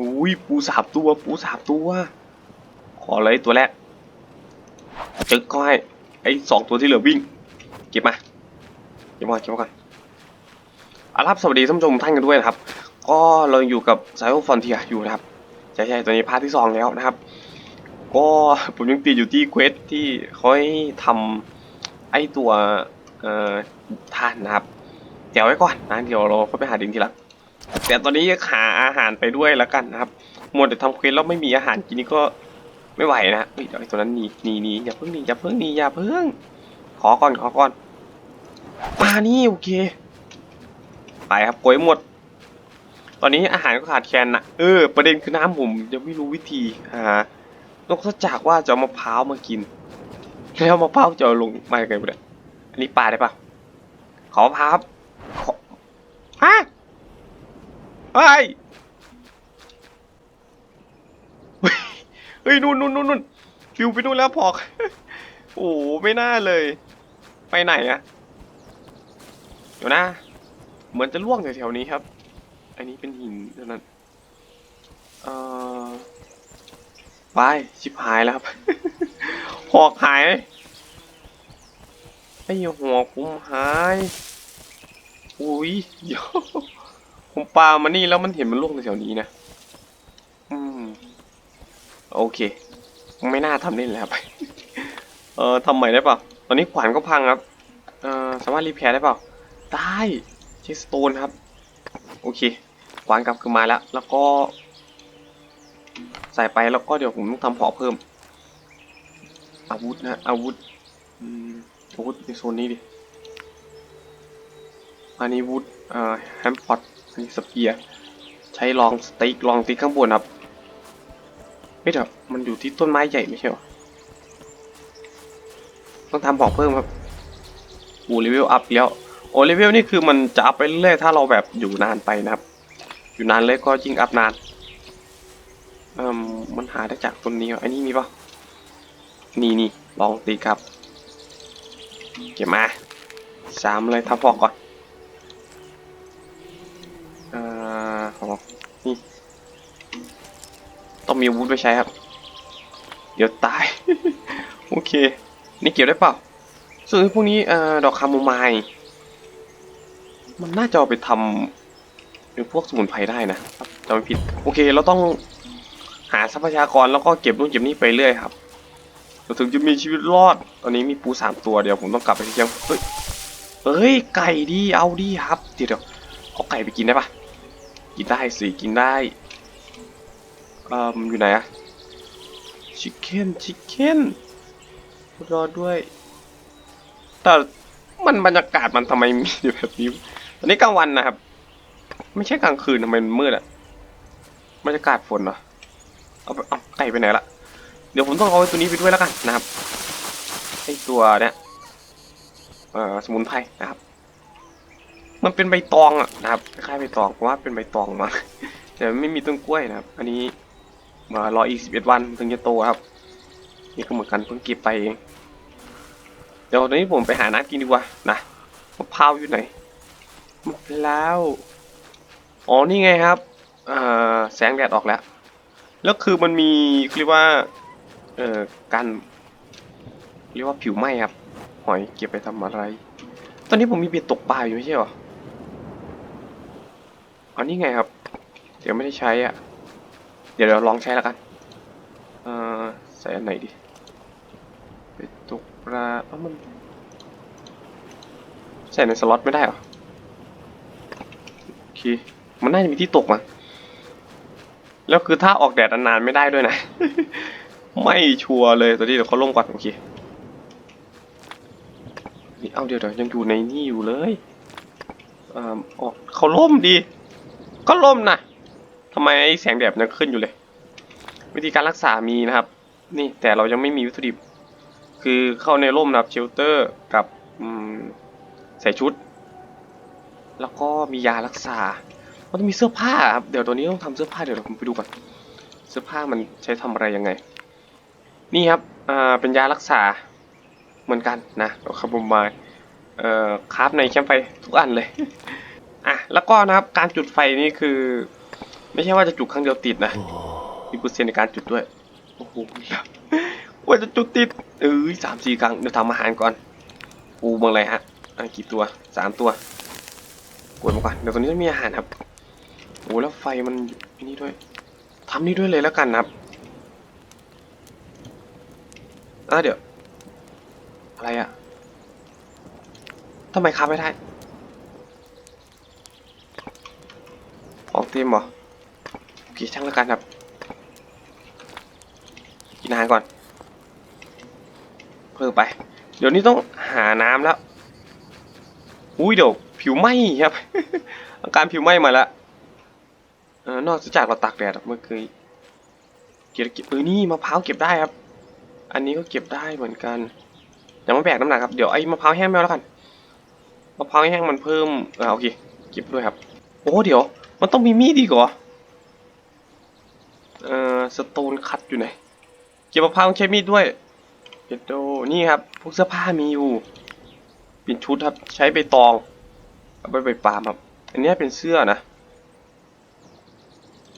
อุ้ยปูสามตัวปูสามตัว ขอเลยตัวแรกจึกก็ให้ไอ้สองตัวที่เหลือวิ่ง เก็บมา เก็บมาเก็บมาก่อนอารับสวัสดีท่านผู้ชมท่านกันด้วยนะครับ ก็เราอยู่กับสายโอฟอนเทียอยู่นะครับ ใช่ใช่ตัวนี้พาร์ทที่สองแล้วนะครับ ก็ผมยังติดอยู่ที่เควสที่เขาให้ทำไอ้ตัวเอ่อท่านนะครับ เดี๋ยวไว้ก่อนนะเดี๋ยวเราค่อยไปหาดินทีหลัง แต่ตอนนี้หาอาหารไปด้วยแล้วกันนะครับหมดแต่ทำเควสแล้วไม่มีอาหารกินนี่ก็ไม่ไหวนะเฮ้ยเดี๋ยวไอ้ตัวนั้นหนีหนีหนีอย่าเพิ่งหนีอย่าเพิ่งหนีอย่าเพิ่ง ขอก่อนขอก่อนมานี่โอเค ไปครับโกยหมด ตอนนี้อาหารก็ขาดแคลนนะเออ ประเด็นคือน้ำผมยังไม่รู้วิธีหานกถ้าจากว่าจะมะพร้าวมากิน แล้วมะพร้าวจะเอาลงมาไงวะเนี่ยอันนี้ปลาได้ปะขอมะพร้าวครับขอฮะ เฮ้ยเฮ้ยเฮ้ยนู่นนู่นนู่นนู่นฟิวไปนู่นแล้วพอกโอ้โหไม่น่าเลย ไปไหนอะเดี๋ยวนะเหมือนจะล่วงแถวๆนี้ครับ อันนี้เป็นหินเท่านั้นเอ่อไปชิบหายแล้วครับ หอกหายไอ้หัวผมหาย อุ้ยเดี๋ยว ผมปามานี่แล้วมันเห็นมันล่วงแถวๆนี้นะ อืม โอเค ไม่น่าทำเล่นแล้วครับเออทำใหม่ได้เปล่า ตอนนี้ขวานก็พังครับ เออสามารถรีแพร์ได้เปล่า ได้เชสโตนครับ โอเค ขวานกลับคืนมาแล้ว แล้วก็ ใส่ไปแล้วก็เดี๋ยวผมต้องทำหอเพิ่ม อาวุธนะ อาวุธ อืม อาวุธในโซนนี้ดิ อันนี้วุธอ่าแฮมพอตอั นนี้สเปียร์ใช้ลองสติ๊กลองติ๊กข้างบนครับไม่เดี๋ยวมันอยู่ที่ต้นไม้ใหญ่ไม่ใช่เหรอต้องทำหอกเพิ่มครับอูเลเวลอัพแล้วโอเลเวลนี่คือมันจะอัพไปเรื่อยๆถ้าเราแบบอยู่นานไปนะครับ อยู่นานเลยก็ยิ่งอัพนานเอ่มมันหาได้จากต้นนี้อันนี้มีปะนี่นี่ลองตีครับ เก็บมาสามเลยทำพอกก่อนาหอกนี่ต้องมีอาวุธไปใช้ครับ เดี๋ยวตาย โอเค นี่เกี่ยวได้เปล่า ส่วนพวกนี้เอ่อดอกคาโมไมล์มันน่าจะเอาไปทำเป็นพวกสมุนไพรได้นะครับจำไม่ผิด โอเค เราต้องหาทรัพยากรแล้วก็เก็บนู่นเก็บนี่ไปเรื่อยครับเราถึงจะมีชีวิตรอด ตอนนี้มีปูสามตัวเดี๋ยวผมต้องกลับไปที่เชียงเฮ้ยเอ้ย ไก่ดี เอาดีครับ เดี๋ยวเดี๋ยวเอาไก่ไปกินได้ปะ กินได้สิกินได้เอ่ออยู่ไหนอะชิคเก้นชิคเก้นรอด้วย แต่มันบรรยากาศมันทำไมมีแบบนี้ ตอนนี้กลางวันนะครับ ไม่ใช่กลางคืนทำไมมันมืดอะบรรยากาศฝนเหรอ เอาไปเอาไก่ไปไหนละเดี๋ยวผมต้องเอาตัวนี้ไปด้วยแล้วกันนะครับไอตัวเนี้ยเอ่อสมุนไพรนะครับ มันเป็นใบตองอะนะครับคล้ายใบตองเพราะว่าเป็นใบตองมาแต่ไม่มีต้นกล้วยนะครับ อันนี้มารออีกสิบเอ็ดวันถึงจะโตครับ นี่ก็เหมือนกันเพิ่งเก็บไปเองเดี๋ยวตอนนี้ผมไปหาน้ำกินดีกว่านะมะพร้าวอยู่ไหนมะพร้าวอ๋อนี่ไงครับแสงแดดออกแล้ว แล้วคือมันมีเรียกว่าเอ่อการเรียกว่าผิวไหม้ครับ หอยเก็บไปทำอะไร ตอนนี้ผมมีเบ็ดตกปลาอยู่ไม่ใช่หรอ อ๋อนี่ไงครับ เดี๋ยวไม่ได้ใช้อะ เดี๋ยวเราลองใช้แล้วกัน เอ่อใส่อันไหนดีไปตกปลาเอ้ามัน ใส่ในสล็อตไม่ได้เหรอ โอเค มันน่าจะมีที่ตกมาแล้วคือถ้าออกแดดนานๆไม่ได้ด้วยนะ ไม่ชัวร์เลยตอนนี้เดี๋ยวเขาล่มก่อนโอเคนี่เอาเดี๋ยวเดี๋ยวยังอยู่ในนี่อยู่เลยอ่าออกเขาล่มดี ก็ล่มนะทำไมไอแสงแดดยังขึ้นอยู่เลย วิธีการรักษามีนะครับ นี่แต่เรายังไม่มีวัตถุดิบ คือเข้าในร่มนะครับเชลเตอร์กับใส่ชุด แล้วก็มียารักษามันต้องมีเสื้อผ้าครับเดี๋ยวตัวนี้ต้องทำเสื้อผ้าเดี๋ยวเราผมไปดูก่อนเสื้อผ้ามันใช้ทำอะไรยังไง นี่ครับอ่าเป็นยารักษาเหมือนกันนะคาร์บอมายเอ่อคราฟในแคมป์ไฟทุกอันเลย อะแล้วก็นะครับการจุดไฟนี่คือ ไม่ใช่ว่าจะจุดครั้งเดียวติดนะมีเปอร์เซนในการจุดด้วยโอ้โหว่าจะจุดติดเอ้ยสามสี่ครั้งเดี๋ยวทำอาหารก่อนปูเมืองอะไรฮะอันกี่ตัวสามตัวกดมาก่อนเดี๋ยวตอนนี้ต้องมีอาหารครับโอ้แล้วไฟมันอันนี่ด้วยทำนี่ด้วยเลยแล้วกันนะครับอะเดี๋ยว อะไรอะทำไมค้าไม่ได้ ของเต็มเหรอโอเคช่างแล้วกันครับ กินอาหารก่อน เพิ่มไป เดี๋ยวนี้ต้องหาน้ำแล้ว อุ้ยเดี๋ยวผิวไหม้ครับ อาการผิวไหม้มาแล้วออนอกจากเราตากแดดเมื่อคืนเก็บเก็บเออนี่มะพร้าวเก็บได้ครับ อันนี้ก็เก็บได้เหมือนกันยังไม่แบกน้ำหนักครับ เดี๋ยวไอ้มะพร้าวแห้งไม่แล้วกัน มะพร้าวแห้งมันเพิ่มอ่าโอเค เก็บด้วยครับ โอ้เดี๋ยว มันต้องมีมีดดีกว่าเอ่อสโตนคัตอยู่ไหน เก็บมะพร้าวต้องใช้มีดด้วยเก็ดโดนี่ครับพวกเสื้อผ้ามีอยู่เป็นชุดครับ ใช้ใบตองเอาไปใบปาล์มครับ อันนี้เป็นเสื้อนะ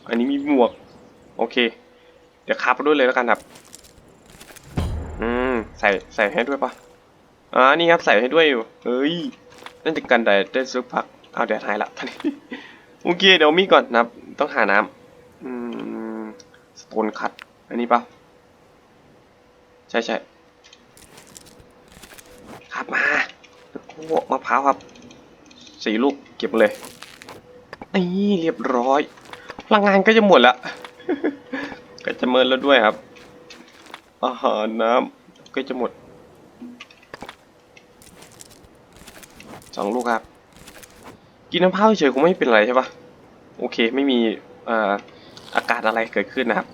อันนี้มีหมวก โอเค เดี๋ยวคาบไปด้วยเลยแล้วกันครับ อืม ใส่ใส่ให้ด้วยปะอ่า นี่ครับใส่ให้ด้วยอยู่ เฮ้ยนั่นจะกันแดดได้สักพัก เอาแดดหายละท่าน โอเคเดี๋ยวมีก่อนนะครับ ต้องหาน้ำอืมสโตนคัตอันนี้ปะใช่ใช่ครับมาแล้วกมะพร้าวครับสี่ลูกเก็บเลยนี่เรียบร้อยพลังงานก็จะหมดล้วก็จะเมินแล้วด้วยครับ อาหารน้ำก็จะหมดสองลูกครับ กินน้ำเผาเฉยคงไม่เป็นไรใช่ปะโอเคไม่มีออากาศอะไรเกิดขึ้นนะครับ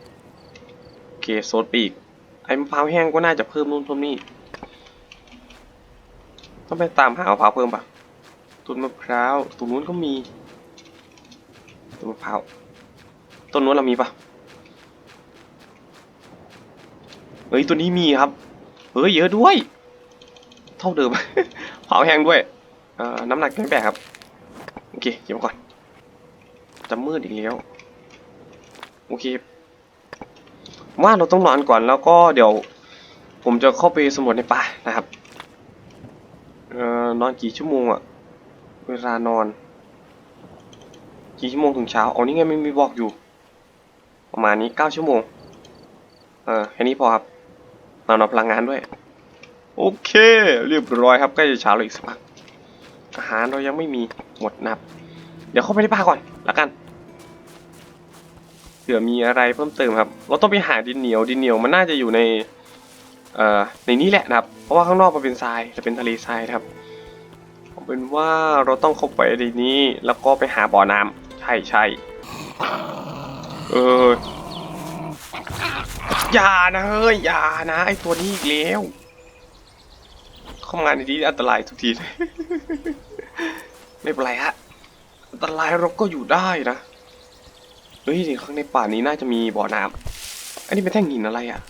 โอเคโซดปีก ไอ้มะพร้าวแห้งก็น่าจะเพิ่มนู่นเพิ่มนี่ ต้องไปตามหามะพร้าวเพิ่มปะต้นมะพร้าวตรงนู้นก็มีต้นมะพร้าวต้นนู้นเรามีปะเฮ้ยตัวนี้มีครับ เฮ้ยเยอะด้วย เท่าเดิม เผาแห้งด้วยน้ำหนักไม่แบกครับ โอเคเก็บก่อนจะมืดอีกแล้วโอเคว่าเราต้องนอนก่อนแล้วก็เดี๋ยว ผมจะเข้าไปสำรวจในป่านะครับเอ่อนอนกี่ชั่วโมงอะเวลานอนกี่ชั่วโมงถึงเช้าอ๋อนี่ไงไม่มีบอกอยู่ ประมาณนี้เก้าชั่วโมงเออแค่นี้พอครับนอนเอาพลังงานด้วย โอเค เรียบร้อยครับใกล้จะเช้าแล้วอีกสักพักอาหารเรายังไม่มี หมดนะครับ เดี๋ยวเข้าไปในป่าก่อนละกันเผื่อมีอะไรเพิ่มเติมครับ เราต้องไปหาดินเหนียวดินเหนียวมันน่าจะอยู่ในเอ่อในนี้แหละนะครับ เพราะว่าข้างนอกมันเป็นทรายจะเป็นทะเลทรายครับเอาเป็นว่าเราต้องเข้าไปในนี้ แล้วก็ไปหาบ่อน้ำใช่ใช่เอออย่านะเฮ้ยอย่านะไอตัวนี้อีกแล้วเข้ามานในนี้อันตรายทุกที ไม่เป็นไรฮะอันตรายเราก็อยู่ได้นะ เฮ้ยข้างในป่านี้น่าจะมีบ่อน้ำอันนี้เป็นแท่งหินอะไรอะ่ะ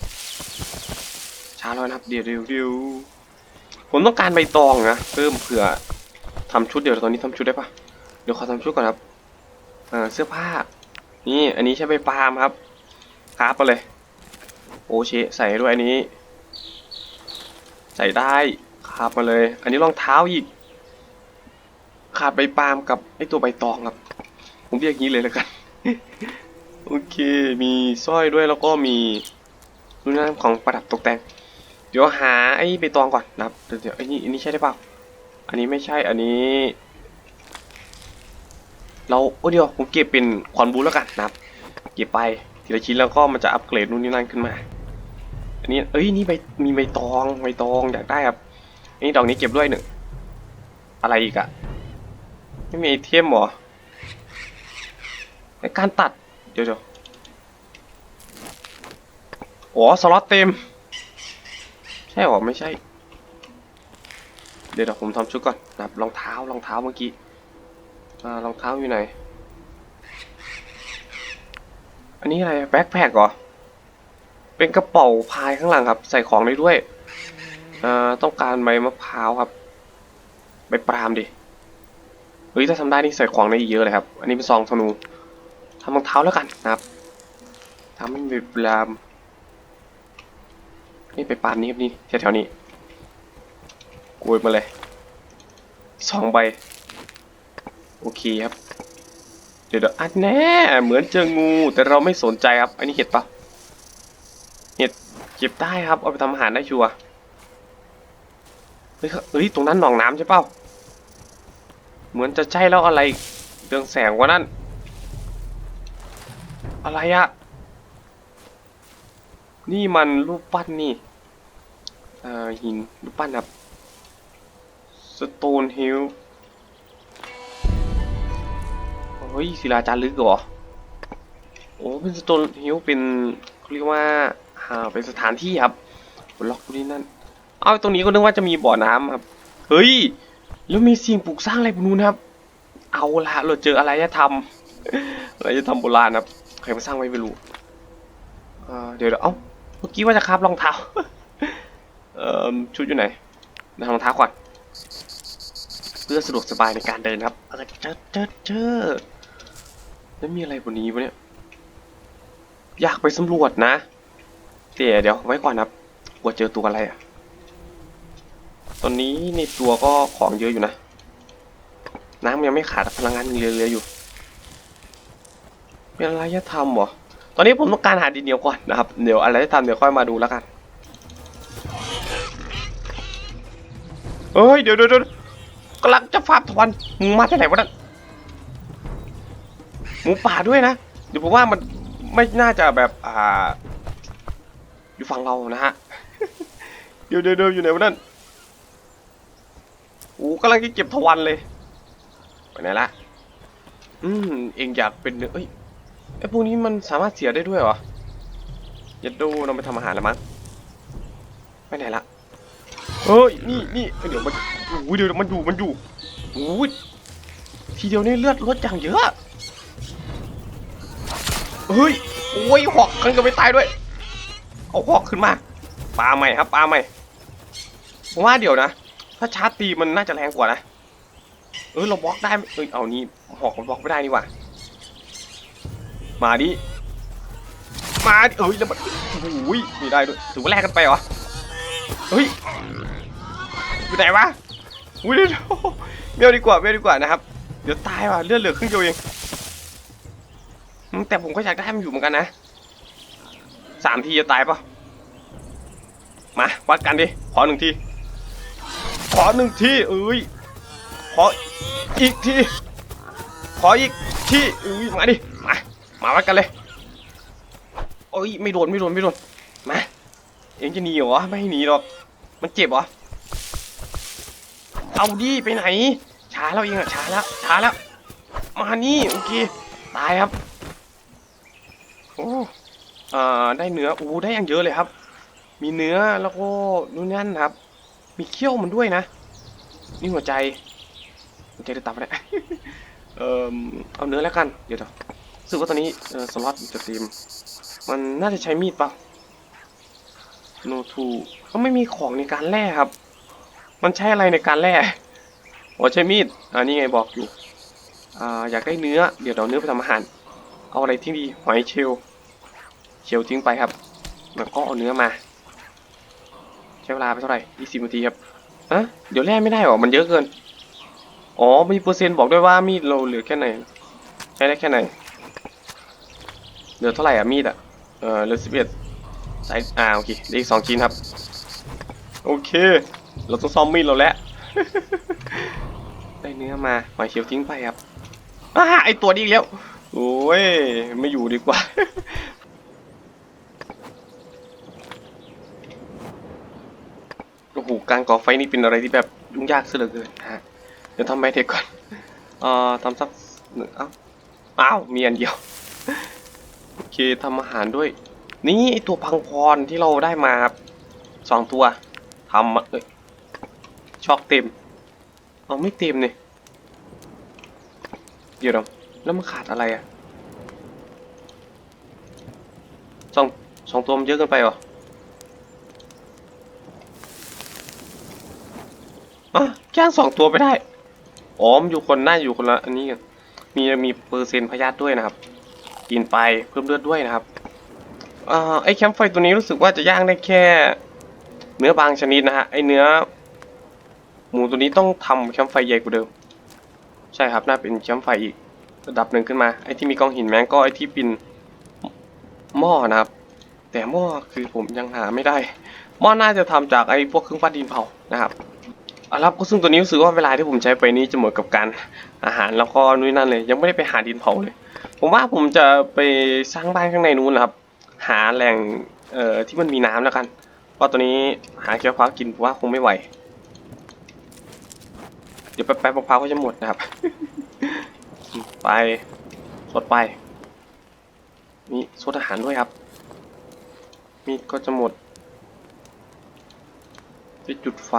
ช้าแล้วนะครับ เดี๋ยวเดี๋ยวเดี๋ยวผมต้องการใบตองนะเพิ่มเผื่อทำชุดเดี๋ยวตอนนี้ทำชุดได้ปะเดี๋ยวขอทำชุดก่อนครับเอ่อเสื้อผ้า นี่อันนี้ใช้ใบปาล์มครับคราบไปเลย โอเชใส่ด้วยอันนี้ ใส่ได้คาบมาเลย อันนี้รองเท้าอีก ขาดใบปาล์มกับไอตัวใบตองครับ ผมเรียกงี้เลยแล้วกัน โอเค มีสร้อยด้วยแล้วก็มีรุ่นน้ำของประดับตกแต่ง เดี๋ยวหาไอ้ใบตองก่อนนะครับ เดี๋ยวเดี๋ยวไอ้นี่อันนี้ใช่ได้เปล่า อันนี้ไม่ใช่ อันนี้ เราโอ้เดี๋ยวผมเก็บเป็นขวานบูแล้วกันนะครับ เก็บไปทีละชิ้นแล้วก็มันจะอัปเกรดนู่นนี่นั่นขึ้นมา อันนี้ เอ้ย นี่ใบ มีใบตอง ใบตองอยากได้ครับอันนี้ดอกนี้เก็บด้วยหนึ่ง อะไรอีกอะ ไม่มีไอเทมเหรอในการตัด เดี๋ยวเดี๋ยวอ๋อสล็อตเต็ม ใช่หรอ ไม่ใช่ เดี๋ยวเดี๋ยวผมทำชุดก่อนนะครับรองเท้ารองเท้าเมื่อกี้อ่ารองเท้าอยู่ไหน อันนี้อะไรแบ็คแพคเหรอ เป็นกระเป๋าพายข้างหลังครับ ใส่ของได้ด้วยอ่าต้องการใบมะพร้าวครับใบปรามดิ เฮ้ยถ้าทำได้นี่ใส่ของได้อีกเยอะเลยครับ อันนี้เป็นซองธนูทำรองเท้าแล้วกันนะครับทำให้มีเวลานี่ไปปานนี้ครับนี่แถวๆนี้กยมาเลยสองใบ โอเคครับ เดี๋ยวเดี๋ยวอันแน่ เหมือนเจองู แต่เราไม่สนใจครับ อันนี้เห็ดปะเห็ดเก็บได้ครับ เอาไปทำอาหารได้ชัวร์เฮ้ย ตรงนั้นหนองน้ำใช่เปล่า เหมือนจะใช่แล้วอะไรเรืองแสงวะนั่น อะไรอะนี่มันรูปปั้นนี่เอ่อหินรูปปั้นครับ Stone Hill เฮ้ยศิลาจารึกเหรอโอ้เป็นสโตนฮิลเป็นเขาเรียกว่าอ่าเป็นสถานที่ครับบล็อกที่นั่น เอาตรงนี้ก็นึกว่าจะมีบ่อน้ำครับ เฮ้ย แล้วมีสิ่งปลูกสร้างอะไรบนนู้นครับ เอาละเราเจออะไรจะทำอะไรจะทำโบราณครับใครมาสร้างไว้ไม่รู้เดี๋ยวเดี๋ยวเอ้าเมื่อกี้ว่าจะคาบรองเท้าเอ่อชุดอยู่ไหนนะรองเท้าก่อนเพื่อสะดวกสบายในการเดินครับเออเจอเจอเจอแล้วมีอะไรบนนี้วะเนี่ยอยากไปสำรวจนะแต่เดี๋ยวไว้ก่อนครับกลัวเจอตัวอะไรอะ ตอนนี้ในตัวก็ของเยอะอยู่นะ น้ำยังไม่ขาดพลังงานเหลือๆอยู่ เป็นอะไรจะทำหรอ ตอนนี้ผมต้องการหาดินเหนียวก่อนนะครับ เดี๋ยวอะไรจะทำเดี๋ยวค่อยมาดูแล้วกันเอ้ยเดี๋ยวเดี๋ยวเดี๋ยวกำลังจะฟาดทอนมึงมาที่ไหนวะนั่นหมูป่าด้วยนะเดี๋ยวผมว่ามันไม่น่าจะแบบอ่า อยู่ฝั่งเรานะฮะ เดี๋ยวเดี๋ยวเดี๋ยวอยู่ไหนวะนั่น โอ้กำลังจะเก็บทวันเลย ไปไหนละ อืม เองอยากเป็นเนื้อเอ้ยไอพวกนี้มันสามารถเสียได้ด้วยเหรอยัดดูเราไปทำอาหารแล้วมั้งไปไหนละเฮ้ย นี่นี่เดี๋ยวมันโอ้ยเดี๋ยวมันอยู่มันอยู่โอ้ยทีเดียวนี่เลือดลดอย่างเยอะ เฮ้ย โอ้ยหอกกันก็ไม่ตายด้วย เอาหอกขึ้นมาปลาใหม่ครับปลาใหม่ผมว่าเดี๋ยวนะ ถ้าชาร์จตีมันน่าจะแรงกว่านะ เออเราบล็อกได้เอ้ยเอานี่หอกมันบล็อกไม่ได้นี่หว่ามาดิ มาดิเอ้ยแล้วมันโอ้ยไม่ได้ด้วยถือว่าแลกกันไปเหรอ เฮ้ยอยู่ไหนวะอุ้ยเดี๋ยวดีกว่าเดี๋ยวดีกว่านะครับ เดี๋ยวตายว่ะเลือดเหลือครึ่งเดียวเองแต่ผมก็อยากได้มันอยู่เหมือนกันนะสามทีจะตายปะมาวัดกันดิ ขอหนึ่งที ขอหนึ่งทีเอ้ยขออีกทีขออีกทีเอ้ยมาดิมามาวัดกันเลยโอ้ยไม่โดนไม่โดนไม่โดนมาเองจะหนีเหรอไม่ให้หนีหรอกมันเจ็บเหรอเอาดิไปไหนช้าแล้วเองอะช้าแล้วช้าแล้วมานี่โอเคตายครับโอ้เอ่อได้เนื้ออู้ได้อย่างเยอะเลยครับ มีเนื้อแล้วก็นู่นนั่นครับ มีเขี้ยวมันด้วยนะ นี่หัวใจ หัวใจได้ตับไปเนี่ยเออเอาเนื้อแล้วกัน เดี๋ยวเดี๋ยวสึกว่าตอนนี้สล็อตจะเต็มมันน่าจะใช้มีดปล่าโนทูก็ไม่มีของในการแล่ครับ มันใช้อะไรในการแล่อ๋อใช้มีดอ่านี่ไงบอกอยู่อ่าอยากได้เนื้อ เดี๋ยวเราเนื้อไปทำอาหาร เอาอะไรที่ดีหอยเชล เชลทิ้งไปครับ แล้วก็เอาเนื้อมา ช้เวลาไปเท่าไหร่20นาทีครับอะเดี๋ยวแล่ไม่ได้หรอ มันเยอะเกิน อ๋อ มีเปอร์เซ็นต์บอกด้วยว่ามีดเราเหลือแค่ไหน ใช้ได้แค่ไหน เหลือเท่าไหร่อะมีดอะเออเหลือ11ใส่อ่าโอเคเหลืออีกสองชิ้นครับ โอเค เราต้องซ่อมมีดเราแล้ว ได้เนื้อมาหอยเชลล์ทิ้งไปครับอ้าไอตัวนี้อีกแล้ว โอ้ย ไม่อยู่ดีกว่า โอ้โห การก่อไฟนี่เป็นอะไรที่แบบยุ่งยากซะเหลือเกินฮะเดี๋ยวทำแมเทคก่อนเอ่อทำสักหนึ่งเอ้าอ้าวมีอันเดียวโอเคทำอาหารด้วย นี่ไอตัวพังพรที่เราได้มาสองตัวทำเอ้ยช็อกเต็มเอาไม่เต็มเนี่ยเดี๋ยวแล้วมันขาดอะไรอะสองสองตัวมันเยอะเกินไปเหรอ อะแค่สองตัวไปได้อ๋อมอยู่คนหน้าอยู่คนละ อันนี้กันมีมีเปอร์เซ็นต์พยาธิด้วยนะครับ กินไปเพิ่มเลือดด้วยนะครับอ่าไอ้แคมไฟตัวนี้รู้สึกว่าจะย่างได้แค่ เนื้อบางชนิดนะฮะไอ้เนื้อ หมูตัวนี้ต้องทำแคมไฟใหญ่กว่าเดิม ใช่ครับน่าเป็นแคมไฟอีกระดับหนึ่งขึ้นมาไอ้ที่มีกองหินแมงก็ไอ้ที่เป็นหม้อนะครับ แต่หม้อคือผมยังหาไม่ได้หม้อน่าจะทำจากไอ้พวกเครื่องปั้นดินเผานะครับ เอาละก็ซึ่งตัวนี้รู้สึกว่าเวลาที่ผมใช้ไปนี้จะเหมือนกับการอาหารแล้วก็นู่นนั่นเลย ยังไม่ได้ไปหาดินเผาเลย ผมว่าผมจะไปสร้างบ้านข้างในนู้นนะครับ หาแหล่งเอ่อที่มันมีน้ำแล้วกัน เพราะตัวนี้หาเกี๊ยวฟ้ากินผมว่าคงไม่ไหว เดี๋ยวแป๊บๆมะพร้าวก็จะหมดนะครับ ไปสดไปนี่สดอาหารด้วยครับ มีดก็จะหมดที่จุดไฟ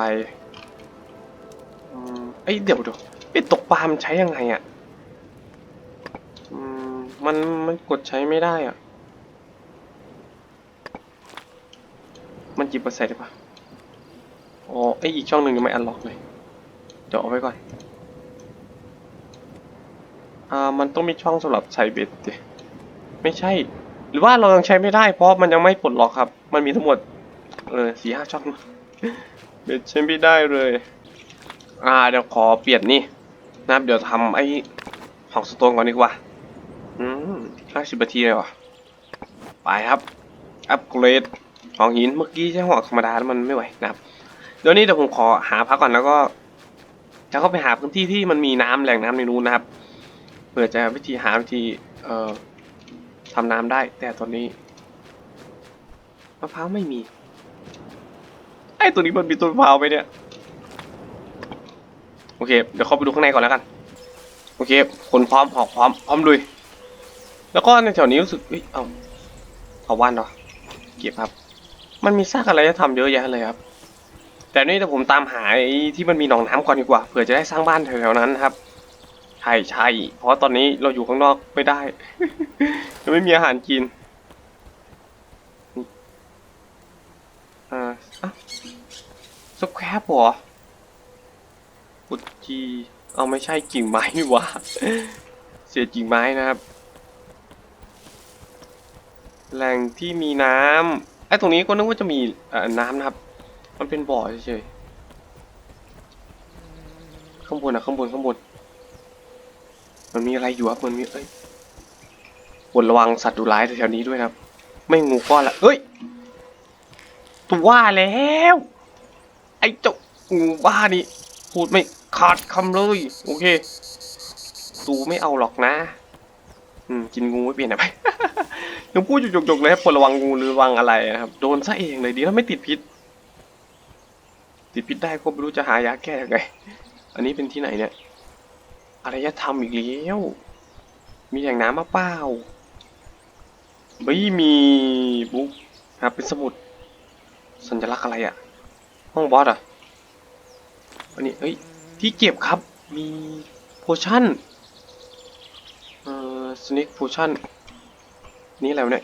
อืมเอ้ยเดี๋ยวเดี๋ยวไอ้ตกปลามันใช้ยังไงอะอืมมันมันกดใช้ไม่ได้อะ มันจิบมาใส่ได้ปะอ๋อไออีกช่องหนึ่งยังไม่อันล็อกเลย เดี๋ยวเอาไว้ก่อน อ่า มันต้องมีช่องสำหรับใช้เบ็ดดิไม่ใช่ หรือว่าเรายังใช้ไม่ได้เพราะมันยังไม่ปลดล็อกครับ มันมีทั้งหมด เออสี่ห้าช่อง เบ็ดใช้ไม่ได้เลย อ่าเดี๋ยวขอเปลี่ยนนี่นะครับเดี๋ยวทำไอ้ของสโตนก่อนดีกว่า อืมห้าสิบนาทีเลยวะไปครับ อัปเกรดของหินเมื่อกี้ใช้หอกธรรมดาแล้วมันไม่ไหวนะครับ เดี๋ยวนี้เดี๋ยวผมขอหาพักก่อนแล้วก็จะเข้าไปหาพื้นที่ที่มันมีน้ำแหล่งน้ำในนู้นนะครับ เพื่อจะวิธีหาวิธีเอ่อทำน้ำได้ แต่ตอนนี้มะพร้าวไม่มี ไอ้ตัวนี้มันมีต้นมะพร้าวไหมเนี่ย โอเคเดี๋ยวเข้าไปดูข้างในก่อนแล้วกัน โอเค คนพร้อมหอกพร้อมพร้อมลุยแล้วก็ในแถวนี้รู้สึกเอ้ยเอาเอาว่านเหรอเก็บครับ มันมีซากอะไรจะทำเยอะแยะเลยครับ แต่นี่เดี๋ยวผมตามหาที่มันมีหนองน้ำก่อนดีกว่าเผื่อจะได้สร้างบ้านแถวๆนั้นครับใช่ใช่เพราะตอนนี้เราอยู่ข้างนอกไม่ได้ยังไม่มีอาหารกินอ่าอะสแครปเหรออุดจีเอาไม่ใช่กิ่งไม้นี่หว่าเสียกิ่งไม้นะครับ แหล่งที่มีน้ำไอ้ตรงนี้ก็นึกว่าจะมีเอ่อน้ำนะครับ มันเป็นบ่อเฉยๆข้างบนอะข้างบนข้างบน มันมีอะไรอยู่ครับมันมีเอ้ยควรระวังสัตว์ดุร้ายแถวๆนี้ด้วยนะครับ ไม่งูก้อนละเอ้ยตัวว่าแล้ว ไอ้เจ้างูบ้านี่พูดไม่ ขาดคำเลย โอเคตูไม่เอาหรอกนะ อืม กินงูไม่เปลี่ยนอะไรยังพูดอยู่จกๆเลยครับควรระวังงูหรือระวังอะไรนะครับ โดนซะเองเลยดีแล้วไม่ติดพิษ ติดพิษได้ก็ไม่รู้จะหายาแก้ยังไง อันนี้เป็นที่ไหนเนี่ยอารยธรรมอีกแล้ว มีแหล่งน้ำมาเปล่าไม่มีบุ๊กครับเป็นสมุด สัญลักษณ์อะไรอะห้องบอสอะอันนี้เอ้ย ที่เก็บครับ มีโพชั่น เอ่อสเน็กโพชั่น นี่อะไรวเนี่ย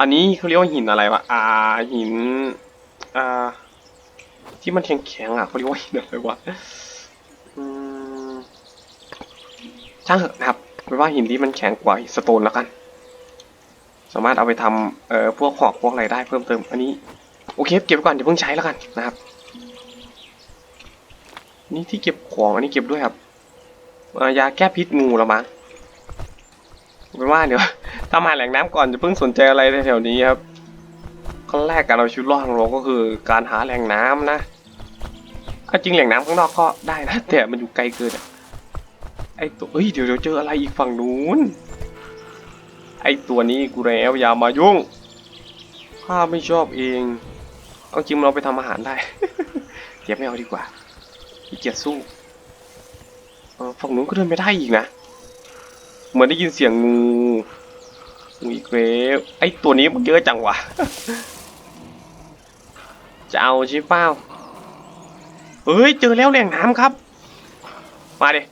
อันนี้เขาเรียกว่าหินอะไรวะ อ่า หิน อ่า ที่มันแข็งๆอะเขาเรียกว่าหินอะไรวะอืมช่างเถอะนะครับไม่ว่าหินที่มันแข็งกว่าสโตนแล้วกัน สามารถเอาไปทำเอ่อพวกหอกพวกอะไรได้เพิ่มเติม อันนี้ โอเค เก็บไว้ก่อนเดี๋ยวเพิ่งใช้แล้วกันนะครับ นี่ที่เก็บของอันนี้เก็บด้วยครับยาแก้พิษงูละมั้งเป็นว่าเดี๋ยวถ้ามาแหล่งน้ำก่อนจะเพิ่งสนใจอะไรแถวๆนี้ครับขั้นแรกการเอาชีวิตรอดของเราก็คือ การหาแหล่งน้ำนะถ้าจริงแหล่งน้ำข้างนอกก็ได้นะแต่มันอยู่ไกลเกินไอตัวเอ้ยเดี๋ยวเดี๋ยวเจออะไรอีกฝั่งนู้นไอตัวนี้กูแล้วอย่ามายุ่งข้าไม่ชอบเอง เอาจริงเราไปทำอาหารได้เดี๋ยวไม่เอาดีกว่า ขี้เกียจสู้เออฝั่งนู้นก็เดินไม่ได้อีกนะ เหมือนได้ยินเสียงงูงูอีกแล้วไอตัวนี้มันเยอะจังวะ จะเอาใช่เปล่าเฮ้ยเจอแล้วแหล่งน้ำครับ มาดิ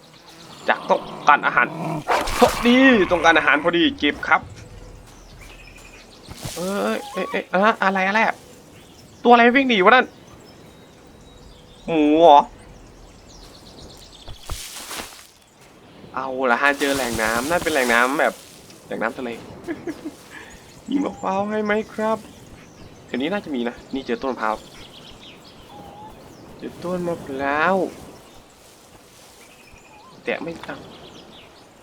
จากต้องการอาหารพอดีต้องการอาหารพอดีเก็บครับ เอ้ยเอ้ยเอ้ยอะอะไรอะไรตัวอะไรวิ่งหนีวะนั่นหมูเหรอ เอาละฮะเจอแหล่งน้ำนั่นเป็นแหล่งน้ำแบบจากน้ำทะเล มีมะพร้าวให้ไหมครับคืนนี้น่าจะมีนะ นี่เจอต้นมะพร้าว เจอต้นมะพร้าว แตะไม่ตั้ง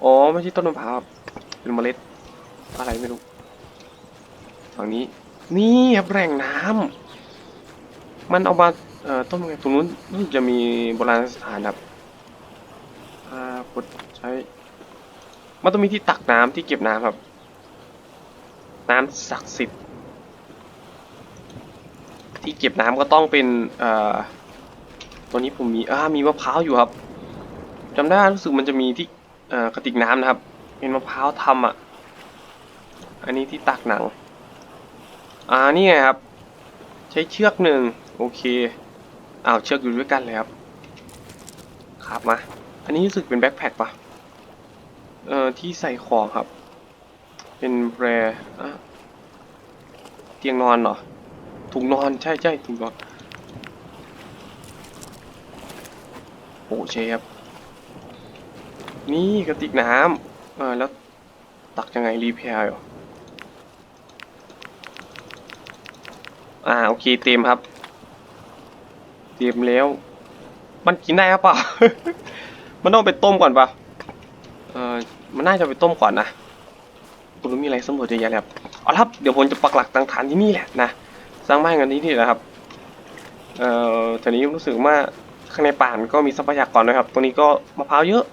อ๋อไม่ใช่ต้นมะพร้าว เป็นเมล็ด อะไรไม่รู้ ฝั่งนี้ นี่ครับแหล่งน้ำ มันเอามาเอ่อต้นไม้ตรงนู้นรู้สึกจะมีโบราณสถานครับอ่ากดใช้มันต้องมีที่ตักน้ำที่เก็บน้ำครับ น้ำศักดิ์สิทธิ์ที่เก็บน้ำก็ต้องเป็นเอ่อตัวนี้ผมมีอ่ามีมะพร้าวอยู่ครับจำได้รู้สึกมันจะมีที่เอ่อกระติกน้ำนะครับ เป็นมะพร้าวทำอะ อันนี้ที่ตักหนัง อ่านี่ไงครับ ใช้เชือกหนึ่งโอเคอ้าวเชือกอยู่ด้วยกันเลยครับครับมา อันนี้รู้สึกเป็นแบ็คแพคปะ เอ่อที่ใส่ของครับ เป็นแบรอะเตียงนอนเหรอถุงนอนใช่ใช่ถุงนอนโอ้เชฟนี่กระติกน้ำเออแล้วตักยังไงรีเพลเหรออ่าโอเคเต็มครับ เต็มแล้ว มันกินได้ครับเปล่ามันต้องไปต้มก่อนปะ มันน่าจะไปต้มก่อนนะคุณรู้มีอะไรสำรวจเยอะแยะเลยครับเอาละครับเดี๋ยวผมจะปักหลักตั้งฐานที่นี่แหละนะสร้างบ้านกันที่นี่แหละครับเอ่อทีนี้รู้สึกว่าข้างในป่านก็มีทรัพยากรนะครับตรงนี้ก็มะพร้าวเยอะ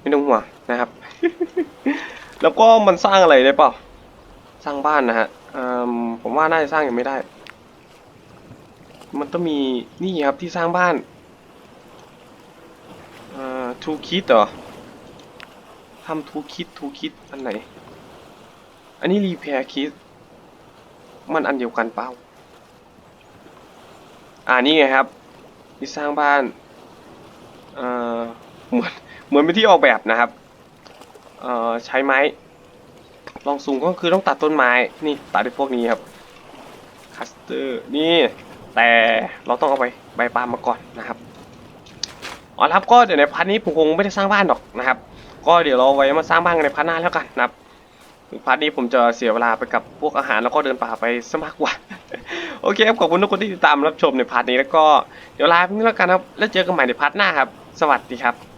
ไม่ต้องห่วงนะครับ แล้วก็มันสร้างอะไรได้เปล่าสร้างบ้านนะฮะอ่อผมว่าน่าจะสร้างยังไม่ได้ มันต้องมีนี่ครับที่สร้างบ้านอ่อทูคิดเหรอ ทำทูคิดทูคิดอันไหน อันนี้รีแพร์คิด มันอันเดียวกันเปล่าอ่านี่ไงครับที่สร้างบ้าน เอ่อ เหมือน เหมือนเป็นที่ออกแบบนะครับ เอ่อ ใช้ไม้ ลองสูงก็คือต้องตัดต้นไม้ นี่ตัดด้วยพวกนี้ครับ คัสเตอร์ นี่ แต่เราต้องเอาไปใบปาล์มมาก่อนนะครับอ๋อครับก็เดี๋ยวในพาร์ทนี้ผมคงไม่ได้สร้างบ้านหรอกนะครับ ก็เดี๋ยวเราไว้มาสร้างบ้านกันในพาร์ทหน้าแล้วกันนะครับพาร์ทนี้ผมจะเสียเวลาไปกับพวกอาหารแล้วก็เดินป่าไปซะมากกว่า โอเคครับขอบคุณทุกคนที่ติดตามรับชมในพาร์ทนี้แล้วก็เดี๋ยวลาไปนี้แล้วกันครับ แล้วเจอกันใหม่ในพาร์ทหน้าครับ สวัสดีครับ